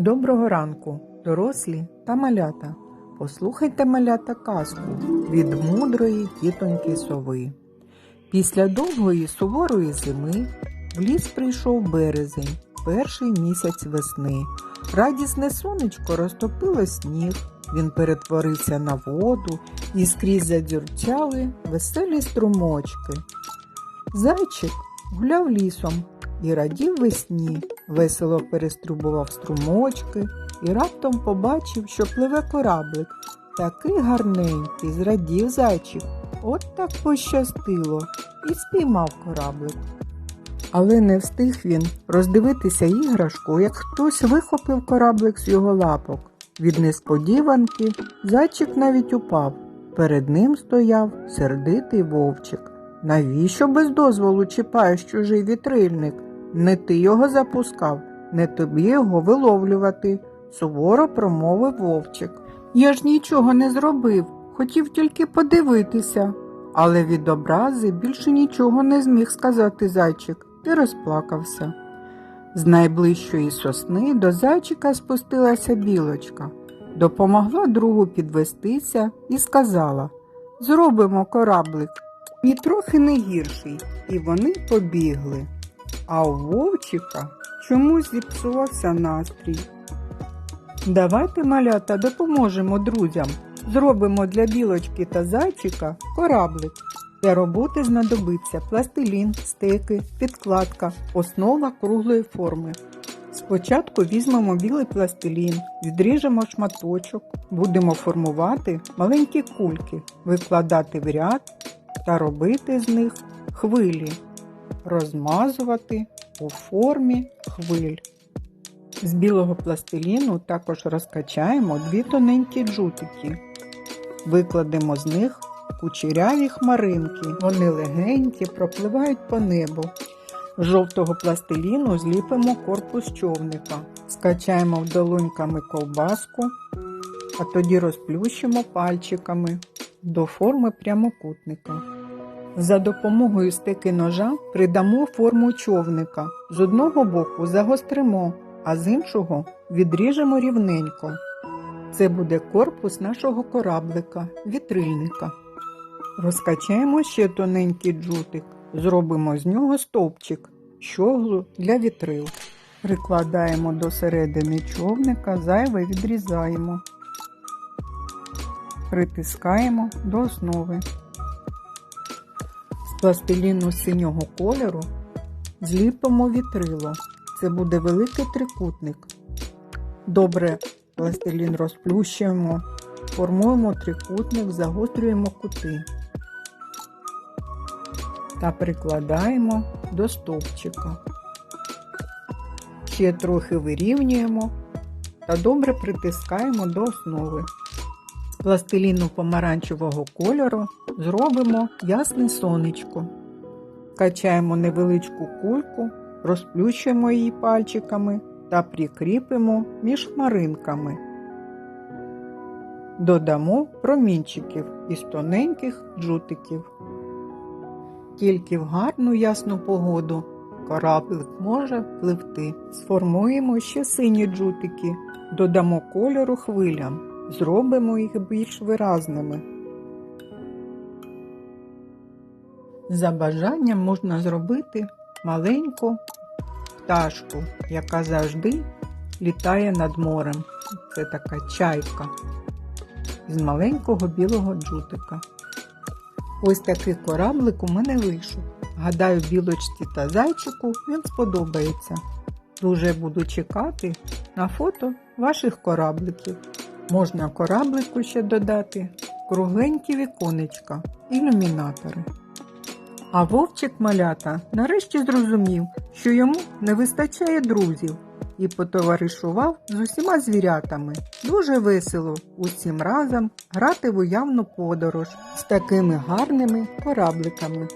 Доброго ранку, дорослі та малята. Послухайте малята казку від мудрої тітоньки сови. Після довгої суворої зими в ліс прийшов березень, перший місяць весни. Радісне сонечко розтопило сніг, він перетворився на воду і скрізь задюрчали веселі струмочки. Зайчик гуляв лісом і радів весні, весело переструбував струмочки і раптом побачив, що пливе кораблик. Такий гарненький, зрадів зайчик. От так пощастило, і спіймав кораблик. Але не встиг він роздивитися іграшку, як хтось вихопив кораблик з його лапок. Від несподіванки зайчик навіть упав. Перед ним стояв сердитий вовчик. Навіщо без дозволу чіпаєш чужий вітрильник? Не ти його запускав, не тобі його виловлювати, суворо промовив вовчик. Я ж нічого не зробив, хотів тільки подивитися. Але від образи більше нічого не зміг сказати зайчик і розплакався. З найближчої сосни до зайчика спустилася білочка, допомогла другу підвестися і сказала Зробимо кораблик. І трохи не гірший, і вони побігли. А у вовчика чомусь зіпсувався настрій. Давайте, малята, допоможемо друзям. Зробимо для білочки та зайчика кораблик. Для роботи знадобиться пластилін, стеки, підкладка, основа круглої форми. Спочатку візьмемо білий пластилін, відріжемо шматочок, будемо формувати маленькі кульки, викладати в ряд та робити з них хвилі, розмазувати у формі хвиль. З білого пластиліну також розкачаємо дві тоненькі джутики. Викладемо з них кучеряві хмаринки. Вони легенькі, пропливають по небу. З жовтого пластиліну зліпимо корпус човника. Скачаємо долоньками ковбаску, а тоді розплющимо пальчиками до форми прямокутника. За допомогою стики ножа придамо форму човника. З одного боку загостримо, а з іншого відріжемо рівненько. Це буде корпус нашого кораблика, вітрильника. Розкачаємо ще тоненький джутик, зробимо з нього стовпчик, щоглу для вітрил. Прикладаємо до середини човника, зайве відрізаємо. Притискаємо до основи. Пластиліну синього кольору зліпимо вітрило. Це буде великий трикутник. Добре пластилін розплющуємо, формуємо трикутник, загострюємо кути та прикладаємо до стовпчика. Ще трохи вирівнюємо та добре притискаємо до основи. Пластиліну помаранчевого кольору зробимо ясне сонечко. Качаємо невеличку кульку, розплющуємо її пальчиками та прикріпимо між хмаринками. Додамо промінчиків із тоненьких джутиків. Тільки в гарну ясну погоду кораблик може пливти. Сформуємо ще сині джутики, додамо кольору хвилям, зробимо їх більш виразними. За бажанням можна зробити маленьку пташку, яка завжди літає над морем. Це така чайка з маленького білого джутика. Ось такий кораблик у мене вийшов. Гадаю, білочці та зайчику він сподобається. Дуже буду чекати на фото ваших корабликів. Можна кораблику ще додати кругленькі віконечка, ілюмінатори. А вовчик малята нарешті зрозумів, що йому не вистачає друзів і потоваришував з усіма звірятами. Дуже весело усім разом грати в уявну подорож з такими гарними корабликами.